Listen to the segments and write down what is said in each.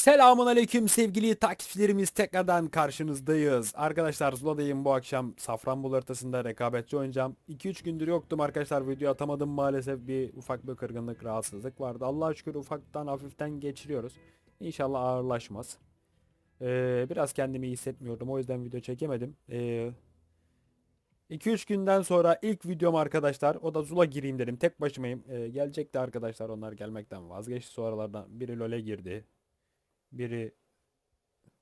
Selamun aleyküm sevgili takipçilerimiz tekrardan karşınızdayız. Arkadaşlar Zula'dayım bu akşam Safranbolu haritasında rekabetçi oynayacağım. 2-3 gündür yoktum arkadaşlar video atamadım maalesef bir ufak bir kırgınlık rahatsızlık vardı. Allah'a şükür ufaktan hafiften geçiriyoruz. İnşallah ağırlaşmaz. Ee, biraz kendimi iyi hissetmiyordum o yüzden video çekemedim. Ee, 2-3 günden sonra ilk videom arkadaşlar. O da Zula gireyim dedim. Tek başımayım. Ee, gelecekti arkadaşlar. Onlar gelmekten vazgeçti. Sonralardan biri LoL'e girdi. Biri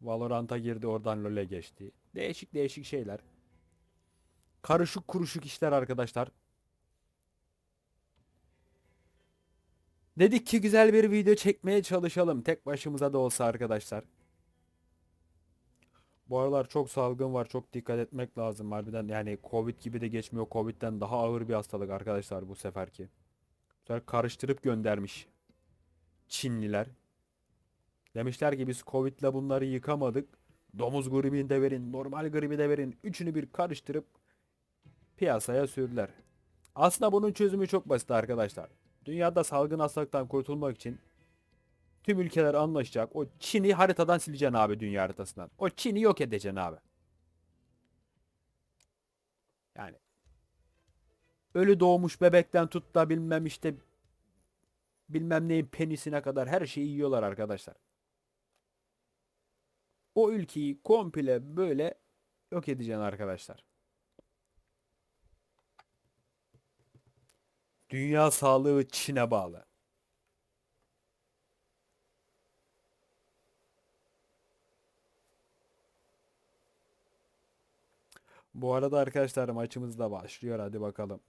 Valorant'a girdi. Oradan LoL'e geçti. Değişik değişik şeyler. Karışık kuruşuk işler arkadaşlar. Dedik ki güzel bir video çekmeye çalışalım. Tek başımıza da olsa arkadaşlar. Bu aralar çok salgın var. Çok dikkat etmek lazım harbiden. Yani Covid gibi de geçmiyor. Covid'den daha ağır bir hastalık arkadaşlar bu seferki. Bu sefer karıştırıp göndermiş. Çinliler. Demişler ki biz Covid'le bunları yıkamadık. Domuz gribini de verin, normal gribi de verin. Üçünü bir karıştırıp piyasaya sürdüler. Aslında bunun çözümü çok basit arkadaşlar. Dünyada salgın hastalıktan kurtulmak için Tüm ülkeler anlaşacak. O Çin'i haritadan sileceksin abi dünya haritasından. O Çin'i yok edeceksin abi. Yani ölü doğmuş bebekten tut da bilmem işte bilmem neyin penisine kadar her şeyi yiyorlar arkadaşlar. O ülkeyi komple böyle yok edeceksin arkadaşlar. Dünya sağlığı Çin'e bağlı. Bu arada arkadaşlar maçımız da başlıyor. Hadi bakalım.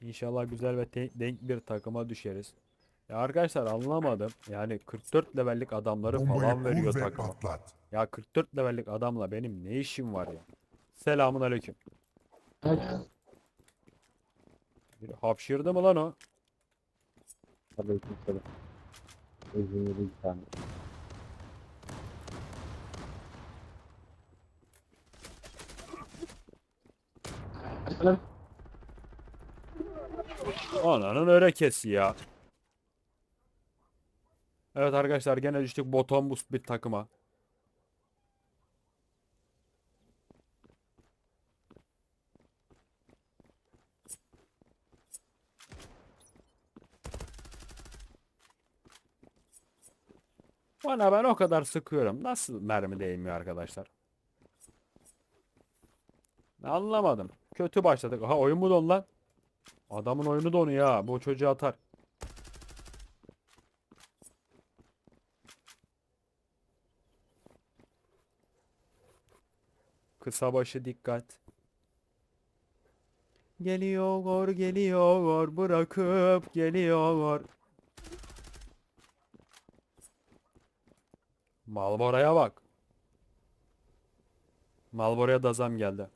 İnşallah güzel ve denk bir takıma düşeriz. Ya arkadaşlar anlamadım. Yani 44 levellik adamları Bombayı falan veriyor ve takıma. patlat. Ya 44 levellik adamla benim ne işim var ya? Selamun aleyküm. Bir hapşırdı mı lan o? Aleykümselam. İzmirli bir tane. Ananın örekesi ya. Evet arkadaşlar gene düştük boton boost bir takıma. Bana ben o kadar sıkıyorum. Nasıl mermi değmiyor arkadaşlar? Anlamadım. Kötü başladık. Aha oyun mu don lan? Adamın oyunu donuyor ya. Bu çocuğu atar. Kısa başı dikkat. Geliyor, geliyor, bırakıp geliyor. Malboro'ya bak. Malboro'ya da zam geldi.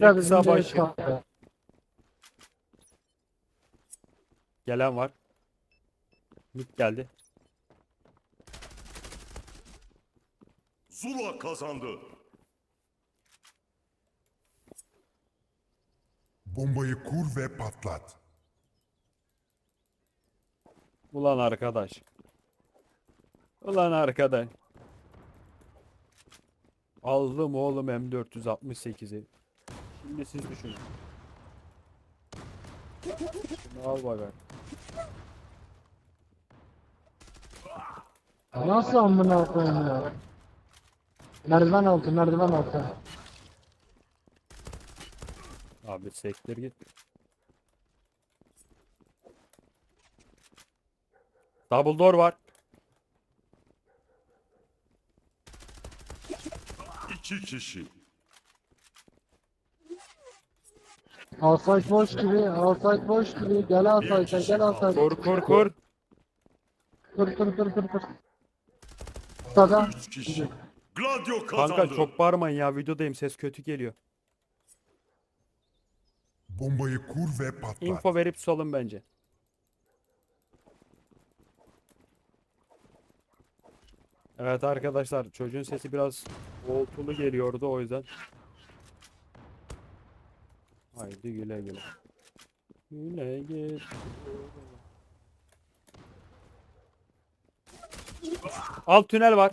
Tabii kısa kanka. Gelen var. Mid geldi. Zula kazandı. Bombayı kur ve patlat. Ulan arkadaş. Ulan arkadaş. Aldım oğlum M468'i. Şimdi siz düşünün. Şunu al bakalım. Nasıl amına koyayım ya? Merdiven altı, merdiven altı. Abi sektir git. Double door var. İki kişi. Alsayt boş gibi, alsayt boş gibi. Gel alsayta, gel alsayta. Kur kur kur. Kır kır kır kır kır. Sada. Üç kişi. Gladio kazandı. Kanka çok bağırmayın ya videodayım ses kötü geliyor. Bombayı kur ve patlat. Info verip salın bence. Evet arkadaşlar çocuğun sesi biraz uğultulu geliyordu o yüzden. Haydi güle güle. Güle güle. Alt tünel var.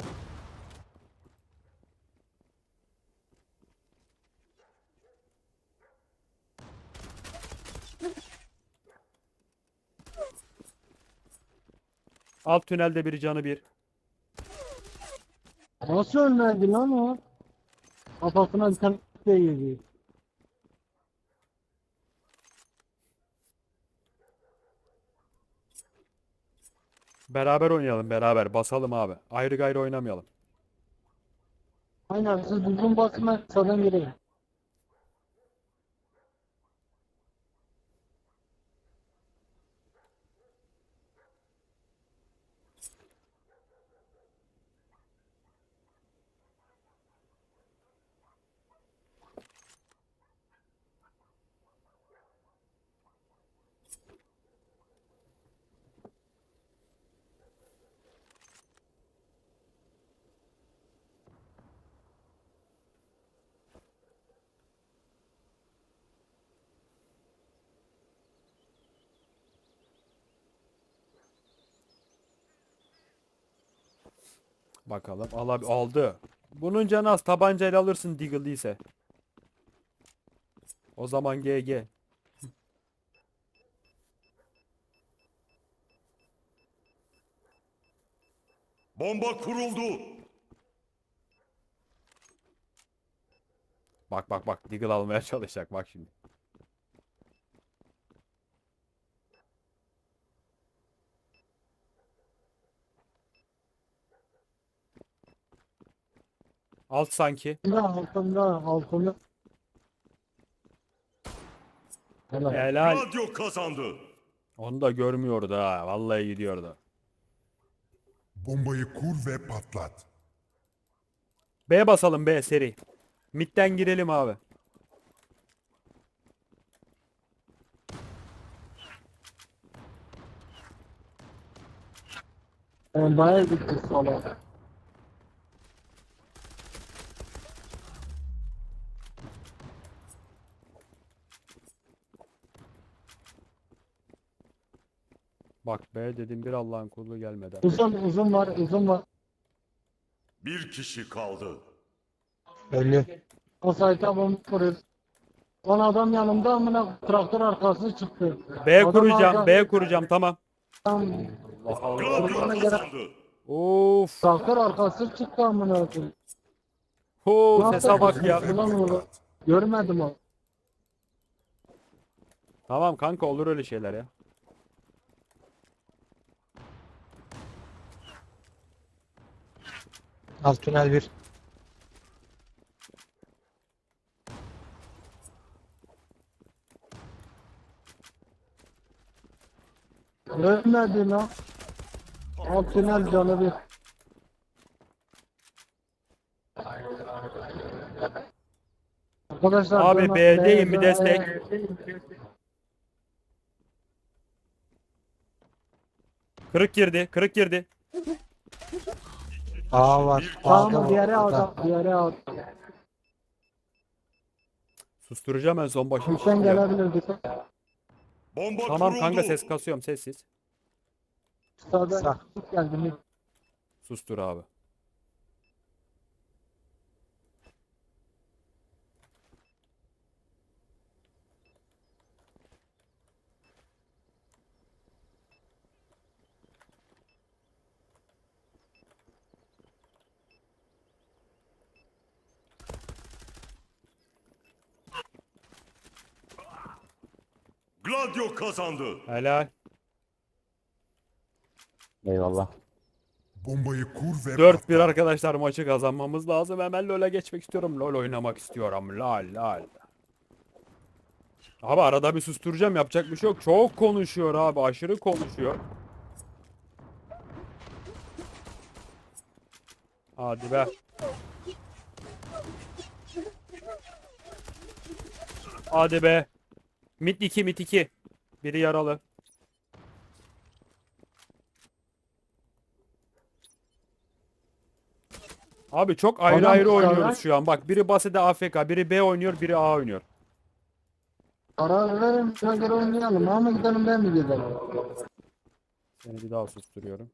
Alt tünelde bir canı bir. Nasıl ölmedi lan o? Kafasına bir tane şey yedi. Beraber oynayalım beraber. Basalım abi. Ayrı gayrı oynamayalım. Aynen siz uzun basma kısadan girelim. Bakalım. Al aldı. Bunun canı az. Tabancayla alırsın Deagle ise. O zaman GG. Bomba kuruldu. Bak bak bak. Deagle almaya çalışacak. Bak şimdi. Alt sanki. Altında altında altında. Helal. Helal. Radyo kazandı. Onu da görmüyordu ha. Vallahi gidiyordu. Bombayı kur ve patlat. B basalım B seri. Mid'den girelim abi. Bayağı gitti sola. Bak B dedim bir Allah'ın kulu gelmeden. Uzun uzun var uzun var. Bir kişi kaldı. O sayta bomba kuruyor. On adam yanımda amına traktör arkası çıktı. B Adam kuracağım. B kuracağım tamam. Tam göre- kazandı. Of. traktör arkası çıktı amına koyayım. Ho sese bak ya. lan oğlum? Görmedim o. Tamam kanka olur öyle şeyler ya. Alt tünel 1. Görmedi lan. Alt tünel canı bir. Arkadaşlar Abi, B'deyim, bir destek. Kırık girdi. Kırık girdi. A var. A Tamam var. diğeri al. Diğeri al. Susturacağım en son başını. Sen gelebilirdik. Bomba Tamam kuruldu. kanka ses kasıyorum sessiz. Sağda Sağ. geldi. Sustur abi. Gladio kazandı. Helal. Eyvallah. Bombayı kur ve 4-1 patlat. arkadaşlar maçı kazanmamız lazım. Hemen LoL'e geçmek istiyorum. LoL oynamak istiyorum. Lol lol. Abi arada bir susturacağım yapacak bir şey yok. Çok konuşuyor abi aşırı konuşuyor. Hadi be. Hadi be. Mid 2 mid 2. Biri yaralı. Abi çok ayrı Adam ayrı oynuyoruz şu an. Bak biri basede AFK, biri B oynuyor, biri A oynuyor. Karar verin. Şuna göre oynayalım. Ha mı gidelim ben mi gidelim? Seni bir daha susturuyorum.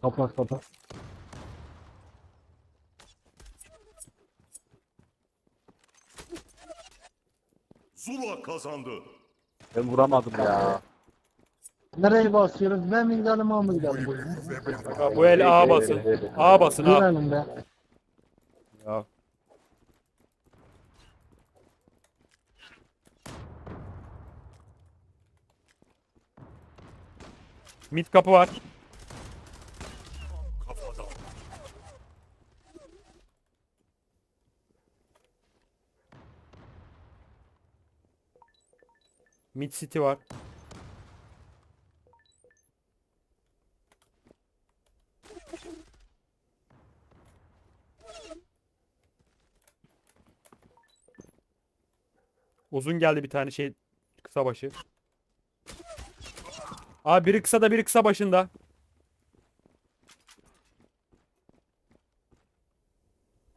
Kapat kapat. Zula kazandı. Ben vuramadım ya. Nereye basıyoruz? Ben mi gidelim Bombayı gidelim? Ha, Bu el A basın. A basın A. Girelim be. Ya. Mid kapı var. Mid city var. Uzun geldi bir tane şey kısa başı. Aa biri kısa da biri kısa başında.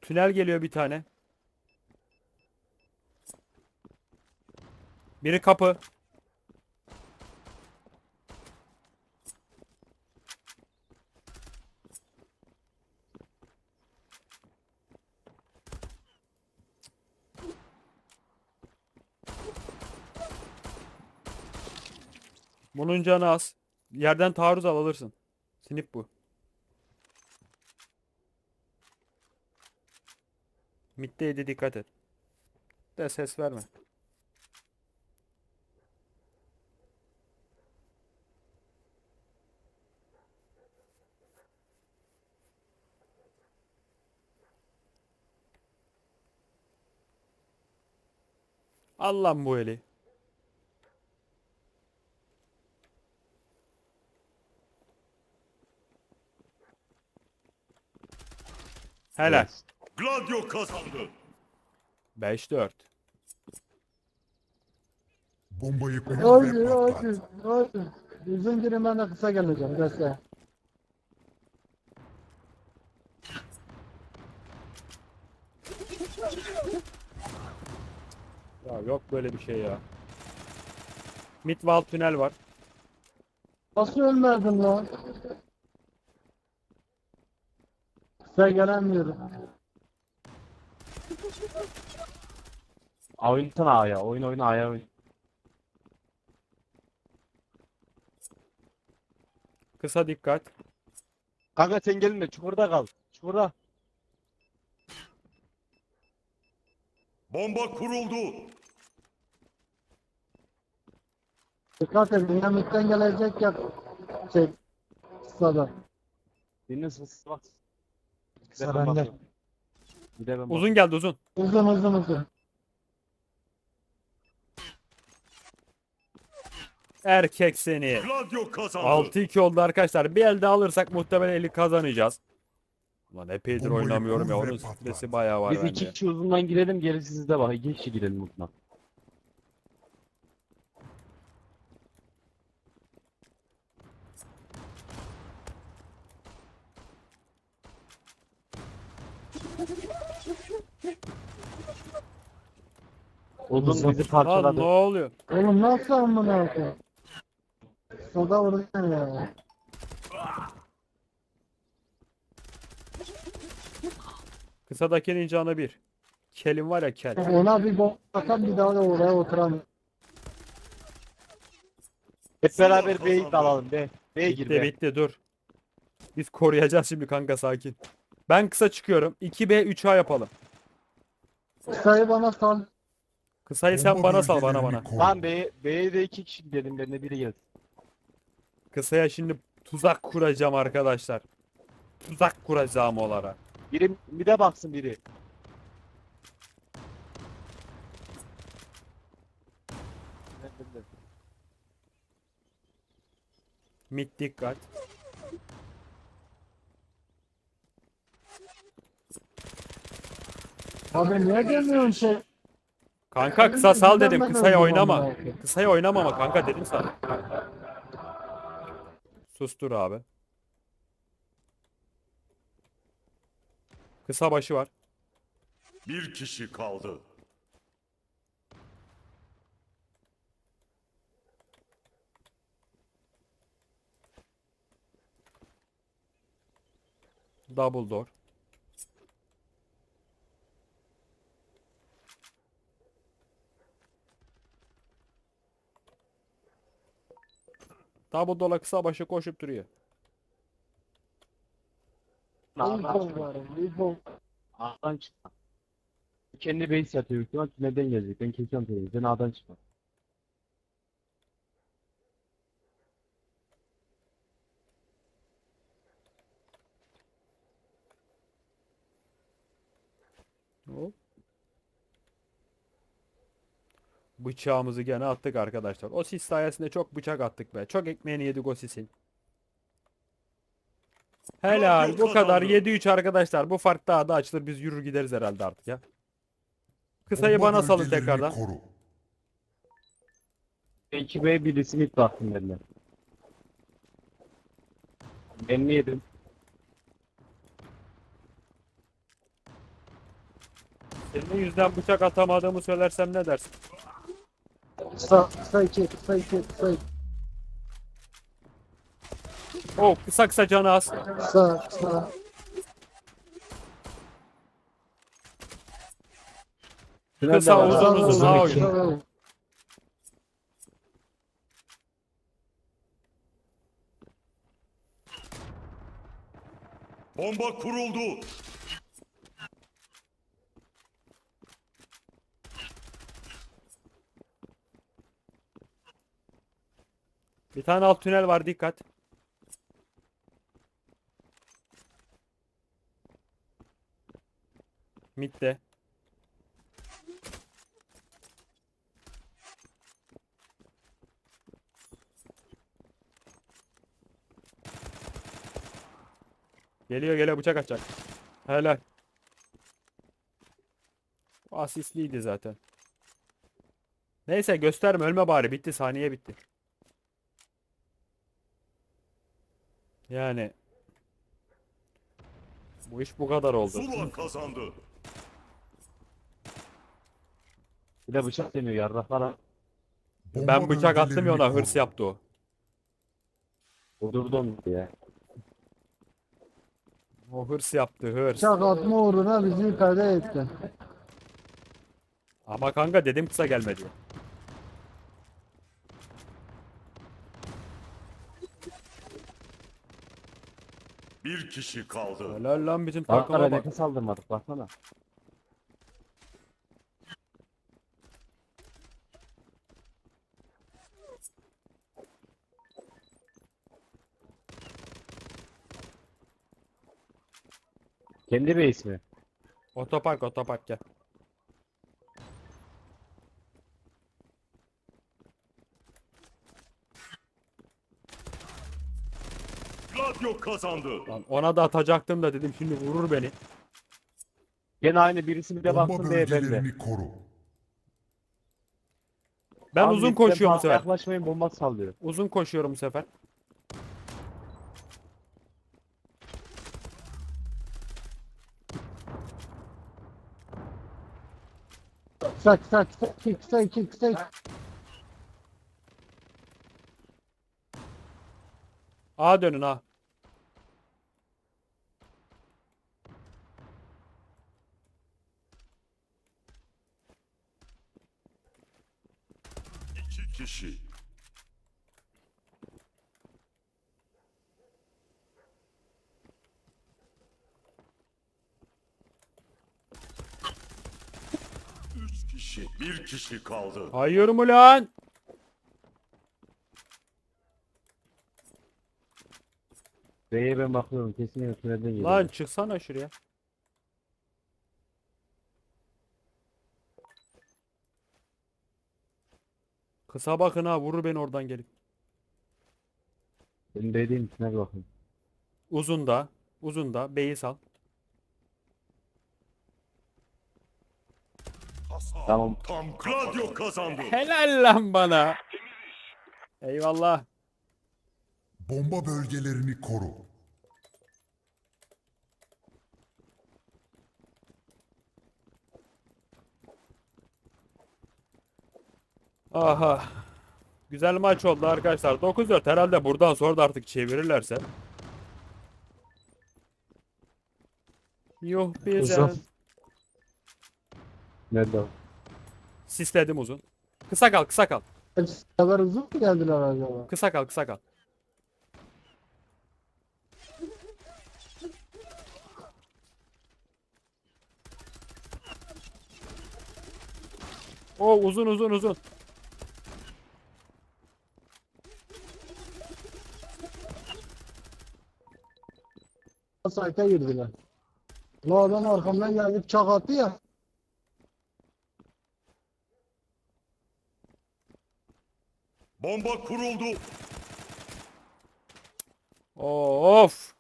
Tünel geliyor bir tane. Biri kapı. Bunun canı az. Yerden taarruz al alırsın. Sinip bu. Middeydi dikkat et. De ses verme. Al lan bu eli. Helal. Gladio kazandı. 5-4. Bombayı Hadi ve patlat. hadi hadi. Uzun girin ben de kısa geleceğim. Göster. Yok böyle bir şey ya. Midwall tünel var. Nasıl ölmedin lan? Kısa gelemiyorum. Oynasana A'ya. Oyun oyna A'ya oyun. Kısa dikkat. Kanka sen gelme. Çukurda kal. Çukurda. Bomba kuruldu. Dikkat et. Dinamitten gelecek ya. Şey. Kısada. Dinle sus bak. Bende. Bir de ben Uzun geldi uzun. Uzun uzun uzun. Erkek seni. Gladio kazandı. 6-2 oldu arkadaşlar. Bir elde alırsak muhtemelen eli kazanacağız. Ulan epeydir Bombayı oynamıyorum ya. ve Onun patlat. stresi bayağı var Biz iki bende. kişi uzundan girelim gerisi sizde bak. İki kişi girelim uzundan. Uzun bizi Lan ne parçaladı. oluyor? Oğlum nasıl amına koyayım? Kısada vurursun ya. Kısadakinin canı bir. Kelim var ya kel. Ona bir bok atar bir daha da oraya oturamıyor. Hep beraber B'yi dalalım be. B'ye gir Bitti be. bitti dur. Biz koruyacağız şimdi kanka sakin. Ben kısa çıkıyorum. 2B 3A yapalım. Kısayı bana sal. Kısayı sen bana sal bana bana. Lan B'ye B'ye de iki kişi gidelim. Ben de biri gelsin. Kısaya şimdi tuzak kuracağım arkadaşlar. Tuzak kuracağım olarak. Biri bir de baksın biri. Mid dikkat. Abi niye demiyorsun şey? Kanka kısa sal dedim. Kısaya oynama. Kısaya oynama ama kanka dedim sana. Sustur abi. Kısa başı var. Bir kişi kaldı. Double door. Double door'la kısa başı koşup duruyor. İlk var. Ağdan çıkma. Kendi base yatıyor. Büyük ihtimal tünelden gelecek. Ben kesiyorum seni. Sen ağdan çıkma. Hop. Bıçağımızı gene attık arkadaşlar. O sis sayesinde çok bıçak attık be. Çok ekmeğini yedik o sisin. Helal. Bu kadar. kazandı. 7-3 arkadaşlar. Bu fark daha da açılır. Biz yürür gideriz herhalde artık ya. Kısayı Bomba bana salın bölgelerini tekrardan. Koru. 2B birisi mid baktım. Ben ne yedim? Senin yüzden bıçak atamadığımı söylersem ne dersin? Kısa, kısa iki, kısa iki, kısa iki. Oh kısa kısa canı az. Kısa, kısa. Kısa, uzun, Uzun, uzun, ha, oyun. Bomba kuruldu. Bir tane alt tünel var dikkat. Mid'de. Geliyor geliyor bıçak atacak. Helal. Bu Asistliydi zaten. Neyse gösterme ölme bari bitti saniye bitti. Yani bu iş bu kadar oldu. Zula kazandı. Bir de bıçak deniyor yarraklara. Ben bıçak attım ya ona hırs yaptı o. Odurdu onu ya. O hırs yaptı hırs. Bıçak atma uğruna bizi kale etti. Ama kanka dedim kısa gelmedi. Bir kişi kaldı. Helal lan bizim Ankara takıma bak. nefes aldırmadık baksana. Kendi base mi? Otopark otopark gel. Gladio kazandı. Lan ona da atacaktım da dedim şimdi vurur beni. Gene aynı birisi bir de Bomba baksın diye bende. bölgelerini koru. Ben Abi uzun lütfen koşuyorum bu fazla sefer. Yaklaşmayın bomba sallıyor. Uzun koşuyorum bu sefer. Kısa, kısa, kısa kısa iki, kısa iki. A dönün ha. İki kişi. Üç kişi. Bir kişi kaldı. Hayır mı lan? B'ye ben bakıyorum kesin tünelden geliyor. Lan çıksana şuraya. Kısa bakın ha vurur beni oradan gelip. Dediğim içine bir bakın. Uzun da. Uzun da. Beyi sal. Tamam. tam Gladio kazandı. Helal lan bana. Eyvallah. Bomba bölgelerini koru. Aha. Güzel maç oldu arkadaşlar. 9-4 herhalde buradan sonra da artık çevirirlerse. Yuh bize. Uzun. Nerede o? Sisledim uzun. Kısa kal kısa kal. Kadar uzun mu geldiler acaba? Kısa kal kısa kal. O uzun uzun uzun. Sayta girdiler. Bu adam arkamdan gelip çak attı ya. Bomba kuruldu. Of.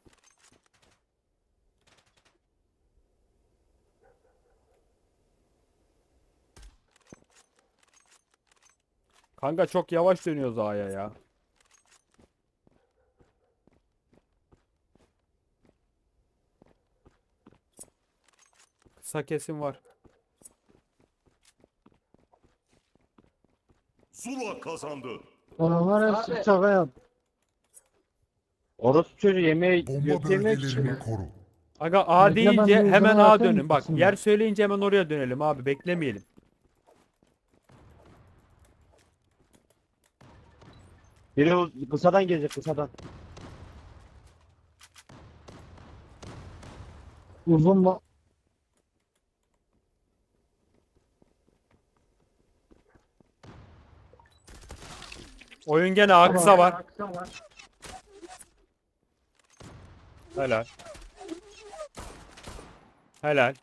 Kanka çok yavaş dönüyoruz A'ya ya. Kısa kesim var. Zula kazandı. Adamlar hepsi çaka yaptı. Orospu çocuğu yemeği Bomba yemek bölgelerini çıkıyor. koru. Aga A Bekle, ben deyince bir hemen uzuna A atayım dönün. Bak ikisini. yer söyleyince hemen oraya dönelim abi. Beklemeyelim. Biri uz- kısadan gelecek kısadan. Uzun bak. Oyun gene A kısa var. Helal. Helal.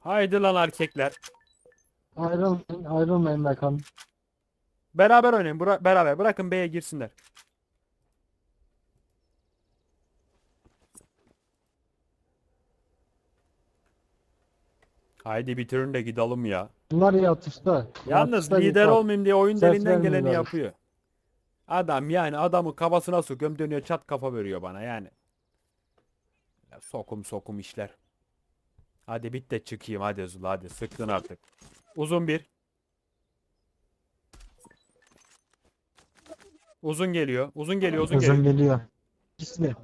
Haydi lan erkekler. Ayrılmayın, ayrılmayın bakalım. Beraber oynayın. bıra- beraber. Bırakın B'ye girsinler. Haydi bitirin de gidelim ya. Bunlar yatışta. Yalnız Yatışta lider dikkat. olmayayım diye oyun Ses elinden geleni yapıyor. Adam yani adamı kafasına sokuyorum dönüyor çat kafa veriyor bana yani. Ya sokum sokum işler. Hadi bit de çıkayım hadi Zula hadi sıktın artık. Uzun bir. Uzun geliyor. Uzun geliyor uzun Uzun geliyor. geliyor. İkisi.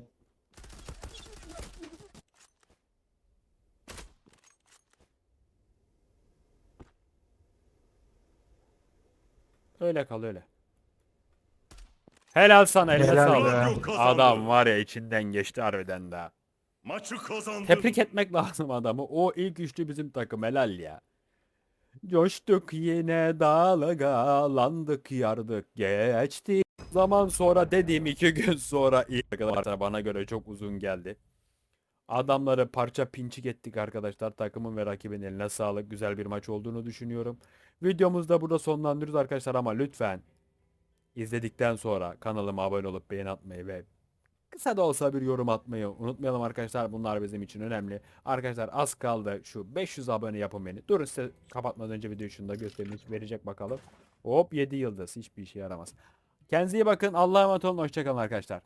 Öyle kal öyle. Helal sana eline Helal sağlık. be. Adam var ya içinden geçti harbiden daha. Maçı kazandı. Tebrik etmek lazım adamı. O ilk üçlü bizim takım helal ya. Coştuk yine dalgalandık yardık geçti. Zaman sonra dediğim iki gün sonra iyi arkadaşlar bana göre çok uzun geldi. Adamları parça pinçik ettik arkadaşlar. Takımın ve rakibin eline sağlık. Güzel bir maç olduğunu düşünüyorum. Videomuzu da burada sonlandırıyoruz arkadaşlar ama lütfen izledikten sonra kanalıma abone olup beğeni atmayı ve kısa da olsa bir yorum atmayı unutmayalım arkadaşlar. Bunlar bizim için önemli. Arkadaşlar az kaldı. Şu 500 abone yapın beni. Durun size kapatmadan önce videoyu şunu da göstereyim. Verecek bakalım. Hop 7 yıldız. Hiçbir işe yaramaz. Kendinize iyi bakın. Allah'a emanet olun. Hoşçakalın arkadaşlar.